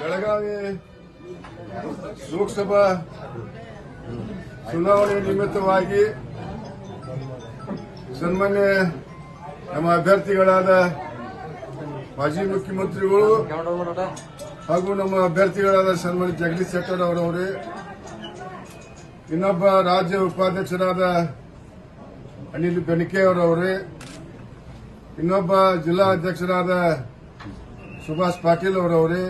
ಬೆಳಗಾವಿ ಲೋಕಸಭಾ ಚುನಾವಣೆ ನಿಮಿತ್ತವಾಗಿ ಸನ್ಮಾನ್ಯ ನಮ್ಮ ಅಭ್ಯರ್ಥಿಗಳಾದ ಮಾಜಿ ಮುಖ್ಯಮಂತ್ರಿಗಳು ಹಾಗೂ ನಮ್ಮ ಅಭ್ಯರ್ಥಿಗಳಾದ ಸನ್ಮಾನ್ಯ ಜಗದೀಶ್ ಶೆಟ್ಟರ್ ಅವರವರೇ, ಇನ್ನೊಬ್ಬ ರಾಜ್ಯ ಉಪಾಧ್ಯಕ್ಷರಾದ ಅನಿಲ್ ಬೆನಕೆ ಅವರವರೇ, ಇನ್ನೊಬ್ಬ ಜಿಲ್ಲಾ ಅಧ್ಯಕ್ಷರಾದ ಸುಭಾಷ್ ಪಾಟೀಲ್ ಅವರವರೇ,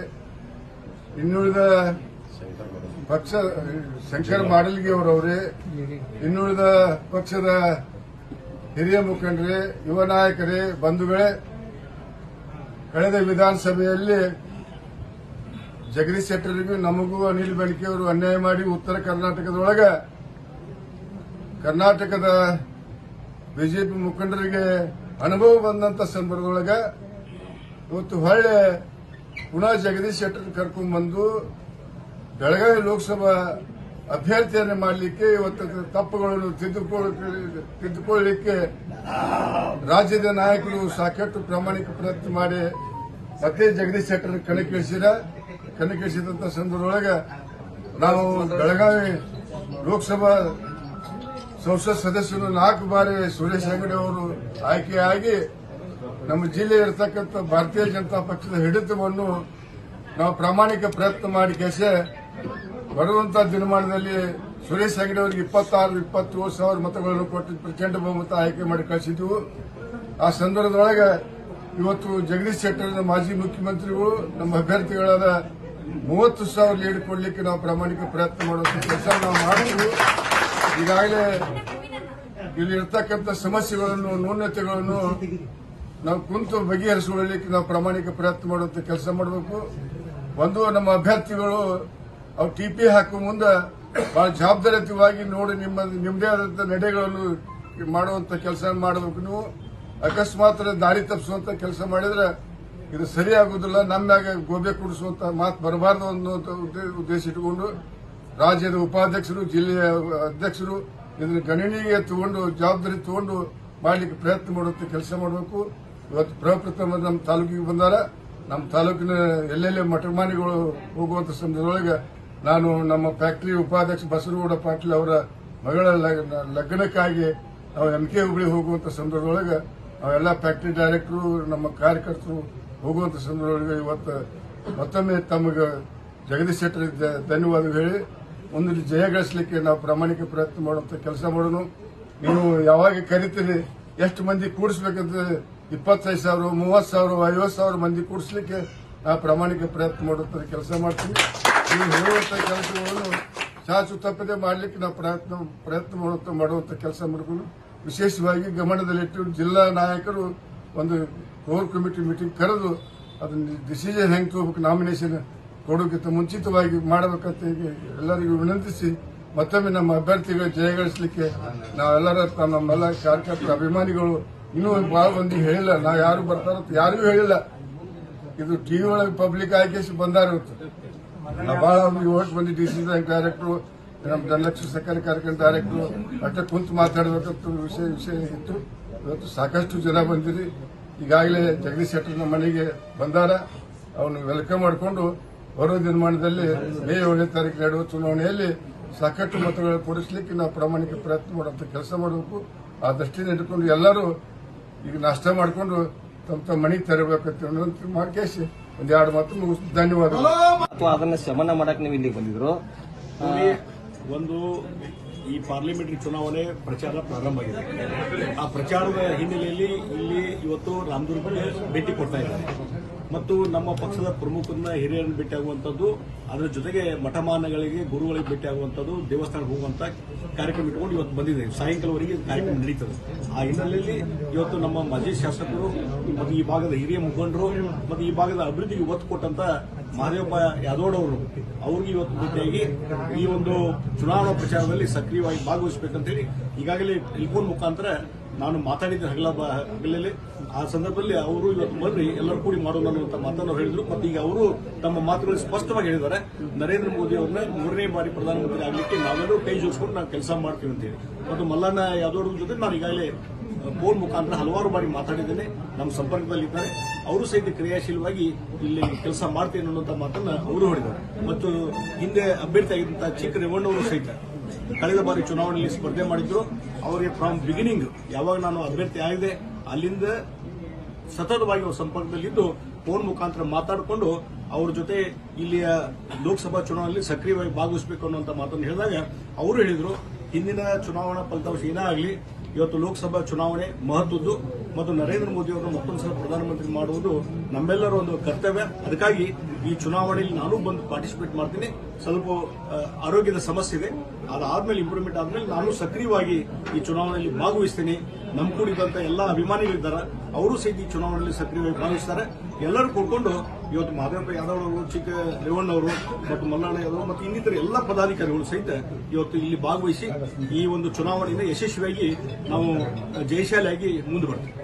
ಇನ್ನುಳಿದ ಪಕ್ಷ, ಶಂಕರ್ ಮಾಡಲ್ಗಿ ಅವರವರೇ, ಇನ್ನುಳಿದ ಪಕ್ಷದ ಹಿರಿಯ ಮುಖಂಡರೇ, ಯುವ ನಾಯಕರೇ, ಬಂಧುಗಳೇ, ಕಳೆದ ವಿಧಾನಸಭೆಯಲ್ಲಿ ಜಗದೀಶ್ ಶೆಟ್ಟರಿಗೂ ನಮಗೂ ಅನಿಲ್ ಬೆಳಕಿ ಅವರು ಅನ್ಯಾಯ ಮಾಡಿ ಉತ್ತರ ಕರ್ನಾಟಕದೊಳಗ ಕರ್ನಾಟಕದ ಬಿಜೆಪಿ ಮುಖಂಡರಿಗೆ ಅನುಭವ ಬಂದಂತ ಸಂದರ್ಭದೊಳಗ ಇವತ್ತು ಹೊಳ್ಳೆ ಪುನಃ ಜಗದೀಶ್ ಶೆಟ್ಟರ್ ಕರ್ಕೊಂಡು ಬಂದು ಬೆಳಗಾವಿ ಲೋಕಸಭಾ ಅಭ್ಯರ್ಥಿಯನ್ನು ಮಾಡಲಿಕ್ಕೆ ಇವತ್ತು ತಪ್ಪುಗಳನ್ನು ತಿದ್ದುಕೊಳ್ಳ, ತಿದ್ದುಕೊಳ್ಳಲಿಕ್ಕೆ ರಾಜ್ಯದ ನಾಯಕರು ಸಾಕಷ್ಟು ಪ್ರಾಮಾಣಿಕ ಪ್ರಯತ್ನ ಮಾಡಿ ಮತ್ತೆ ಜಗದೀಶ್ ಶೆಟ್ಟರ್ ಕಣಕ್ಕಿಳಿಸಿದ ಕಣಕ್ಕಿಳಿಸಿದಂತ ಸಂದರ್ಭದೊಳಗೆ ನಾವು ಬೆಳಗಾವಿ ಲೋಕಸಭಾ ಸಂಸತ್ ಸದಸ್ಯರು ನಾಲ್ಕು ಬಾರಿ ಸುರೇಶ್ ಅಂಗಡಿ ಅವರು ಆಯ್ಕೆಯಾಗಿ ನಮ್ಮ ಜಿಲ್ಲೆ ಇರತಕ್ಕಂಥ ಭಾರತೀಯ ಜನತಾ ಪಕ್ಷದ ಹಿಡಿತವನ್ನು ನಾವು ಪ್ರಾಮಾಣಿಕ ಪ್ರಯತ್ನ ಮಾಡಿ ಕೆಲಸ ಬರುವಂತಹ ದಿನಮಾನದಲ್ಲಿ ಸುರೇಶ್ ಅಂಗಡಿ ಅವರಿಗೆ ಇಪ್ಪತ್ತಾರು, ಇಪ್ಪತ್ತೇಳು ಸಾವಿರ ಮತಗಳನ್ನು ಕೊಟ್ಟು ಪ್ರಚಂಡ ಬಹುಮತ ಆಯ್ಕೆ ಮಾಡಿ ಕಳಿಸಿದ್ವು ಆ ಸಂದರ್ಭದೊಳಗೆ ಇವತ್ತು ಜಗದೀಶ್ ಶೆಟ್ಟರ್ ಮಾಜಿ ಮುಖ್ಯಮಂತ್ರಿಗಳು, ನಮ್ಮ ಅಭ್ಯರ್ಥಿಗಳಾದ ಮೂವತ್ತು ಸಾವಿರ ಲೀಡ್ ಕೊಡಲಿಕ್ಕೆ ನಾವು ಪ್ರಾಮಾಣಿಕ ಪ್ರಯತ್ನ ಮಾಡುವಂತ ಕೆಲಸ ನಾವು ಮಾಡ್ತೀವಿ ಈಗಾಗಲೇ ಇಲ್ಲಿರ್ತಕ್ಕಂಥ ಸಮಸ್ಯೆಗಳನ್ನು, ನ್ಯೂನತೆಗಳನ್ನು ನಾವು ಕುಂತು ಬಗೆಹರಿಸಿಕೊಳ್ಳಲಿಕ್ಕೆ ನಾವು ಪ್ರಾಮಾಣಿಕ ಪ್ರಯತ್ನ ಮಾಡುವಂತ ಕೆಲಸ ಮಾಡಬೇಕು. ಒಂದು ನಮ್ಮ ಅಭ್ಯರ್ಥಿಗಳು ಅವ್ರು ಟಿಪಿ ಹಾಕುವ ಮುಂದೆ ಬಹಳ ಜವಾಬ್ದಾರಿಯುತವಾಗಿ ನೋಡಿ ನಿಮ್ಮ ನಿಮ್ಮದೇ ಆದಂತಹ ನಡೆಗಳನ್ನು ಮಾಡುವಂತ ಕೆಲಸ ಮಾಡಬೇಕು ನೀವು. ಅಕಸ್ಮಾತ್ ದಾರಿ ತಪ್ಪಿಸುವಂತ ಕೆಲಸ ಮಾಡಿದ್ರೆ ಇದು ಸರಿ ಆಗುದಿಲ್ಲ ನಮ್ಮ ಮ್ಯಾಗ ಗೋಬೆ ಕುಡಿಸುವಂತ ಮಾತು ಬರಬಾರದು ಅನ್ನುವಂತ ಉದ್ದೇ- ಉದ್ದೇಶ ಇಟ್ಟುಕೊಂಡು ರಾಜ್ಯದ ಉಪಾಧ್ಯಕ್ಷರು, ಜಿಲ್ಲೆಯ ಅಧ್ಯಕ್ಷರು ಇದನ್ನು ಗಣನೀಯ ತಗೊಂಡು, ಜವಾಬ್ದಾರಿ ತಗೊಂಡು ಮಾಡಲಿಕ್ಕೆ ಪ್ರಯತ್ನ ಮಾಡುವಂತ ಕೆಲಸ ಮಾಡಬೇಕು. ಇವತ್ತು ಪ್ರಪ್ರಥಮ ನಮ್ಮ ತಾಲೂಕಿಗೆ ಬಂದಾರ. ನಮ್ಮ ತಾಲೂಕಿನ ಎಲ್ಲೆಲ್ಲಿ ಮಠಮಾನಿಗಳು ಹೋಗುವಂತ ಸಂದರ್ಭದೊಳಗೆ ನಾನು ನಮ್ಮ ಫ್ಯಾಕ್ಟರಿ ಉಪಾಧ್ಯಕ್ಷ ಬಸರಗೌಡ ಪಾಟೀಲ್ ಅವರ ಮಗಳ ಲಗ್- ಲಗ್ನಕ್ಕಾಗಿ ನಾವು ಎಂ ಕೆ ಹುಬ್ಳಿ ಹೋಗುವಂತ ಸಂದರ್ಭದೊಳಗೆ ನಾವೆಲ್ಲ ಫ್ಯಾಕ್ಟರಿ ಡೈರೆಕ್ಟರು, ನಮ್ಮ ಕಾರ್ಯಕರ್ತರು ಹೋಗುವಂತ ಸಂದರ್ಭದೊಳಗೆ ಇವತ್ತು ಮತ್ತೊಮ್ಮೆ ತಮಗೆ ಜಗದೀಶ್ ಶೆಟ್ಟರ್ ಧನ್ಯವಾದ ಹೇಳಿ, ಒಂದು ಜಯ ಗಳಿಸಲಿಕ್ಕೆ ನಾವು ಪ್ರಾಮಾಣಿಕ ಪ್ರಯತ್ನ ಮಾಡುವಂತ ಕೆಲಸ ಮಾಡೋಣ. ನೀವು ಯಾವಾಗ ಕರಿತೀರಿ, ಎಷ್ಟು ಮಂದಿ ಕೂಡಿಸ್ಬೇಕಂತ ಇಪ್ಪತ್ತೈದು ಸಾವಿರ, ಮೂವತ್ತು ಸಾವಿರ, ಐವತ್ತು ಸಾವಿರ ಮಂದಿ ಕೂಡಿಸ್ಲಿಕ್ಕೆ ನಾವು ಪ್ರಾಮಾಣಿಕ ಪ್ರಯತ್ನ ಮಾಡುವಂತ ಕೆಲಸ ಮಾಡ್ತೀವಿ. ನೀವು ಹೇಳುವಂತ ಕೆಲಸಗಳನ್ನು ಚಾಚು ತಪ್ಪದೆ ಮಾಡಲಿಕ್ಕೆ ನಾವು ಪ್ರಯತ್ನ ಪ್ರಯತ್ನ ಮಾಡುವಂತ ಮಾಡುವಂತ ಕೆಲಸ ಮಾಡಿಕೊಂಡು ವಿಶೇಷವಾಗಿ ಗಮನದಲ್ಲಿಟ್ಟು ಜಿಲ್ಲಾ ನಾಯಕರು ಒಂದು ಕೋರ್ ಕಮಿಟಿ ಮೀಟಿಂಗ್ ಕರೆದು ಅದನ್ನ ಡಿಸಿಷನ್ ಹೆಂಗ್ ತಗೋಬೇಕು ನಾಮಿನೇಷನ್ ಕೊಡೋಕ್ಕಿಂತ ಮುಂಚಿತವಾಗಿ ಮಾಡಬೇಕಂತ ಎಲ್ಲರಿಗೂ ವಿನಂತಿಸಿ ಮತ್ತೊಮ್ಮೆ ನಮ್ಮ ಅಭ್ಯರ್ಥಿಗಳ ಜಯಗಳಿಸಲಿಕ್ಕೆ ನಾವೆಲ್ಲರ ನಮ್ಮೆಲ್ಲ ಕಾರ್ಯಕರ್ತರ ಅಭಿಮಾನಿಗಳು ಇನ್ನೂ ಬಹಳ ಮಂದಿ ಹೇಳಿಲ್ಲ. ನಾ ಯಾರು ಬರ್ತಾರ ಯಾರಿಗೂ ಹೇಳಿಲ್ಲ. ಇದು ಟಿವಿ ಒಳಗೆ ಪಬ್ಲಿಕ್ ಆಯ್ಕೆ ಬಂದಾರ ನಾ ಬಹಳ ಓಟ್ ಬಂದು ಡಿ ಸಿ ಬ್ಯಾಂಕ್ ಡೈರೆಕ್ಟ್ರು ನಮ್ಮ ಧನಲಕ್ಷ್ಮಿ ಸಕ್ಕರೆ ಕಾರ್ಯಕ್ರಮ ಡೈರೆಕ್ಟ್ರು ಅಷ್ಟೇ ಕುಂತು ಮಾತಾಡಬೇಕಂತ ವಿಷಯ ವಿಷಯ ಇತ್ತು. ಇವತ್ತು ಸಾಕಷ್ಟು ಜನ ಬಂದಿರಿ. ಈಗಾಗಲೇ ಜಗದೀಶ್ ಶೆಟ್ಟರ್ ನಮ್ಮ ಮನೆಗೆ ಬಂದಾರ. ಅವನು ವೆಲ್ಕಮ್ ಮಾಡಿಕೊಂಡು ಬರೋ ದಿನಮಾನದಲ್ಲಿ ಮೇ ಏಳನೇ ತಾರೀಕು ನಡೆಯುವ ಚುನಾವಣೆಯಲ್ಲಿ ಸಾಕಷ್ಟು ಮತಗಳನ್ನು ಕೊಡಿಸ್ಲಿಕ್ಕೆ ನಾವು ಪ್ರಾಮಾಣಿಕ ಪ್ರಯತ್ನ ಮಾಡುವಂತ ಕೆಲಸ ಮಾಡಬೇಕು. ಆ ದೃಷ್ಟಿಯಿಂದ ಇಟ್ಕೊಂಡು ಎಲ್ಲರೂ ಈಗ ನಾಷ್ಟ ಮಾಡಿಕೊಂಡು ತಮ್ಮ ತಮ್ಮ ಮನೆಗೆ ತರಬೇಕಂತ ಮಾಡ್ಕೇಸಿ ಒಂದ್ ಎರಡು ಮಾತು ಮುಗಿಸ್ ಧನ್ಯವಾದಗಳು. ಅಥವಾ ಅದನ್ನ ಶಮನ ಮಾಡಕ್ ನೀವು ಇಲ್ಲಿಗೆ ಬಂದಿದ್ರು. ಒಂದು ಈ ಪಾರ್ಲಿಮೆಂಟರಿ ಚುನಾವಣೆ ಪ್ರಚಾರ ಪ್ರಾರಂಭ ಆಗಿದೆ. ಆ ಪ್ರಚಾರದ ಹಿನ್ನೆಲೆಯಲ್ಲಿ ಇಲ್ಲಿ ಇವತ್ತು ರಾಮದುರ್ಗಕ್ಕೆ ಭೇಟಿ ಕೊಡ್ತಾ ಇದ್ದಾರೆ. ಮತ್ತು ನಮ್ಮ ಪಕ್ಷದ ಪ್ರಮುಖರನ್ನ ಹಿರಿಯರನ್ನು ಭೇಟಿಯಾಗುವಂಥದ್ದು ಅದರ ಜೊತೆಗೆ ಮಠಮಾನಗಳಿಗೆ ಗುರುಗಳಿಗೆ ಭೇಟಿಯಾಗುವಂಥದ್ದು ದೇವಸ್ಥಾನಕ್ಕೆ ಹೋಗುವಂತ ಕಾರ್ಯಕ್ರಮ ಇಟ್ಕೊಂಡು ಇವತ್ತು ಬಂದಿದೆ. ಸಾಯಂಕಾಲವರೆಗೆ ಕಾರ್ಯಕ್ರಮ ನಡೀತದೆ. ಆ ಹಿನ್ನೆಲೆಯಲ್ಲಿ ಇವತ್ತು ನಮ್ಮ ಮಾಜಿ ಶಾಸಕರು ಮತ್ತು ಈ ಭಾಗದ ಹಿರಿಯ ಮುಖಂಡರು ಮತ್ತು ಈ ಭಾಗದ ಅಭಿವೃದ್ಧಿಗೆ ಒತ್ತು ಕೊಟ್ಟಂತ ಮಹದೇವಪ್ಪ ಯಾದವ್ ಅವರು ಅವ್ರಿಗೆ ಇವತ್ತು ಭೇಟಿಯಾಗಿ ಈ ಒಂದು ಚುನಾವಣಾ ಪ್ರಚಾರದಲ್ಲಿ ಸಕ್ರಿಯವಾಗಿ ಭಾಗವಹಿಸಬೇಕಂತ ಹೇಳಿ ಈಗಾಗಲೇ ಟೆಲಿಫೋನ್ ಮುಖಾಂತರ ನಾನು ಮಾತಾಡಿದ್ದೆ ಹಗಲ ಹಗಲಲ್ಲಿ. ಆ ಸಂದರ್ಭದಲ್ಲಿ ಅವರು ಇವತ್ತು ಬರ್ರಿ ಎಲ್ಲರೂ ಕೂಡಿ ಮಾಡೋಣ ಅನ್ನುವಂತ ಮಾತನ್ನು ಹೇಳಿದ್ರು. ಮತ್ತು ಈಗ ಅವರು ತಮ್ಮ ಮಾತುಗಳಲ್ಲಿ ಸ್ಪಷ್ಟವಾಗಿ ಹೇಳಿದ್ದಾರೆ, ನರೇಂದ್ರ ಮೋದಿ ಅವ್ರನ್ನ ಮೂರನೇ ಬಾರಿ ಪ್ರಧಾನಮಂತ್ರಿ ಆಗಲಿಕ್ಕೆ ನಾವೆಲ್ಲರೂ ಕೈ ಜೋಡಿಸ್ಕೊಂಡು ನಾವು ಕೆಲಸ ಮಾಡ್ತೀವಿ ಅಂತ ಹೇಳಿ ಮತ್ತು ಮಲ್ಲಣ್ಣ ಯಾದವ್ ಅವ್ರ ಜೊತೆ ನಾನು ಈಗಾಗಲೇ ಫೋನ್ ಮುಖಾಂತರ ಹಲವಾರು ಬಾರಿ ಮಾತಾಡಿದ್ದೇನೆ. ನಮ್ಮ ಸಂಪರ್ಕದಲ್ಲಿದ್ದಾರೆ. ಅವರು ಸಹಿತ ಕ್ರಿಯಾಶೀಲವಾಗಿ ಇಲ್ಲಿ ಕೆಲಸ ಮಾಡ್ತೇನೆ ಅನ್ನುವಂಥ ಮಾತನ್ನ ಅವರು ಹೊಡೆದರು ಮತ್ತು ಹಿಂದೆ ಅಭ್ಯರ್ಥಿ ಆಗಿದ್ದಂತಹ ಚಿಕ್ಕ ರೇವಣ್ಣವರು ಸಹಿತ ಕಳೆದ ಬಾರಿ ಚುನಾವಣೆಯಲ್ಲಿ ಸ್ಪರ್ಧೆ ಮಾಡಿದ್ರು. ಅವರಿಗೆ ಫ್ರಮ್ ಬಿಗಿನಿಂಗ್ ಯಾವಾಗ ನಾನು ಅಭ್ಯರ್ಥಿ ಆಗಿದೆ ಅಲ್ಲಿಂದ ಸತತವಾಗಿ ಅವರ ಸಂಪರ್ಕದಲ್ಲಿದ್ದು ಫೋನ್ ಮುಖಾಂತರ ಮಾತಾಡಿಕೊಂಡು ಅವ್ರ ಜೊತೆ ಇಲ್ಲಿಯ ಲೋಕಸಭಾ ಚುನಾವಣೆಯಲ್ಲಿ ಸಕ್ರಿಯವಾಗಿ ಭಾಗವಹಿಸಬೇಕು ಅನ್ನುವಂಥ ಮಾತನ್ನು ಹೇಳಿದಾಗ ಅವರು ಹೇಳಿದರು, ಹಿಂದಿನ ಚುನಾವಣಾ ಫಲಿತಾಂಶ ಏನೇ ಆಗಲಿ ಇವತ್ತು ಲೋಕಸಭಾ ಚುನಾವಣೆ ಮಹತ್ವದ್ದು ಮತ್ತು ನರೇಂದ್ರ ಮೋದಿ ಅವರನ್ನು ಮತ್ತೊಂದು ಸಲ ಪ್ರಧಾನಮಂತ್ರಿ ಮಾಡುವುದು ನಮ್ಮೆಲ್ಲರ ಒಂದು ಕರ್ತವ್ಯ. ಅದಕ್ಕಾಗಿ ಈ ಚುನಾವಣೆಯಲ್ಲಿ ನಾನು ಬಂದು ಪಾರ್ಟಿಸಿಪೇಟ್ ಮಾಡ್ತೀನಿ. ಸ್ವಲ್ಪ ಆರೋಗ್ಯದ ಸಮಸ್ಯೆ ಇದೆ. ಅದಾದ್ಮೇಲೆ ಇಂಪ್ರೂವ್ಮೆಂಟ್ ಆದ್ಮೇಲೆ ನಾನು ಸಕ್ರಿಯವಾಗಿ ಈ ಚುನಾವಣೆಯಲ್ಲಿ ಭಾಗವಹಿಸ್ತೀನಿ. ನಮ್ಮ ಕೂಡಿದಂತ ಎಲ್ಲ ಅಭಿಮಾನಿಗಳಿದ್ದಾರೆ. ಅವರು ಸಹಿತ ಈ ಚುನಾವಣೆಯಲ್ಲಿ ಸಕ್ರಿಯವಾಗಿ ಭಾಗವಹಿಸ್ತಾರೆ. ಎಲ್ಲರೂ ಕೂಡ್ಕೊಂಡು ಇವತ್ತು ಮಹದೇವಪ್ಪ ಯಾದವ್ ಅವರು ಚಿಕ್ಕ ರೇವಣ್ಣವರು ಮತ್ತು ಮಲ್ಲಣ್ಣ ಯಾದವ್ ಮತ್ತು ಇನ್ನಿತರ ಎಲ್ಲ ಪದಾಧಿಕಾರಿಗಳು ಸಹಿತ ಇವತ್ತು ಇಲ್ಲಿ ಭಾಗವಹಿಸಿ ಈ ಒಂದು ಚುನಾವಣೆಯಿಂದ ಯಶಸ್ವಿಯಾಗಿ ನಾವು ಜಯಶಾಲಿಯಾಗಿ ಮುಂದೆ ಬರ್ತೀವಿ.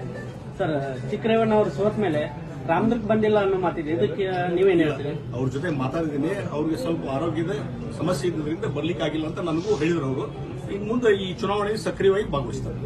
ಸರ್ ಚಿಕ್ಕ ರೇವಣ್ಣ ಅವರು ಸೋತ ಮೇಲೆ ರಾಮದುರ್ಗ್ ಬಂದಿಲ್ಲ ಅನ್ನೋ ಮಾತಿದೆ. ಇದಕ್ಕೆ ನೀವೇನು ಹೇಳ್ತೀರಿ? ಅವ್ರ ಜೊತೆ ಮಾತಾಡಿದ್ದೀನಿ. ಅವ್ರಿಗೆ ಸ್ವಲ್ಪ ಆರೋಗ್ಯದ ಸಮಸ್ಯೆ ಇದ್ದರಿಂದ ಬರ್ಲಿಕ್ಕಾಗಿಲ್ಲ ಅಂತ ನನಗೂ ಹೇಳಿದ್ರು ಅವರು. ಇನ್ನು ಮುಂದೆ ಈ ಚುನಾವಣೆಯಲ್ಲಿ ಸಕ್ರಿಯವಾಗಿ ಭಾಗವಹಿಸ್ತಾರೆ.